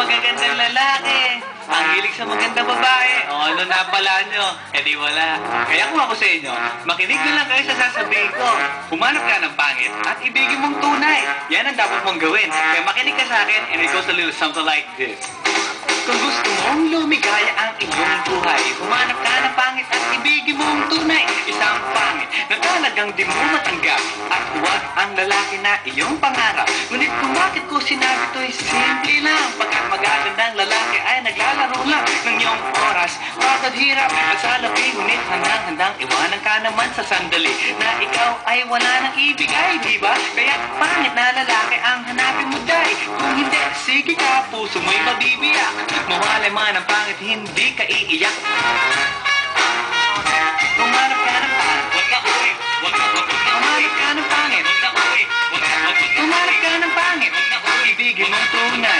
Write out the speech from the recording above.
magagandang lalaki. Ang sa magandang babae. O ano na pala nyo? Eh di wala. Kaya kung ako sa inyo, makinig na lang kayo sa sasabihin ko. Humanap ka ng pangit at ibigin mong tunay. Yan ang dapat mong gawin. Kaya makinig ka sa akin and it goes a little something like this. Kung gusto mong lumigaya ang iyong buhay, humanap ka ng pangit at ibigin mong tunay. Isang pangit na talagang di mo matanggap at huwag ang lalaki na iyong pangarap. Ngunit kung bakit ko sinabi ng lalaki ay naglalaro lang ng iyong oras. Pagod hirap at salapi Ngunit handang-handang iwanan ka naman sa sandali Na ikaw ay wala ng ibig. Ay di ba? Kaya pangit na lalaki ang hanapin mo dahil Kung hindi, sige ka, puso mo'y mabibiyak. Mawalay man ang pangit, hindi ka iiyak. Tumanap ka ng pangit, wag ka uwi. Wag ka, ng pangit, ka uwi. Wag ka, wag, wag pangit, wag ka uwi. Ibigin mong tunay.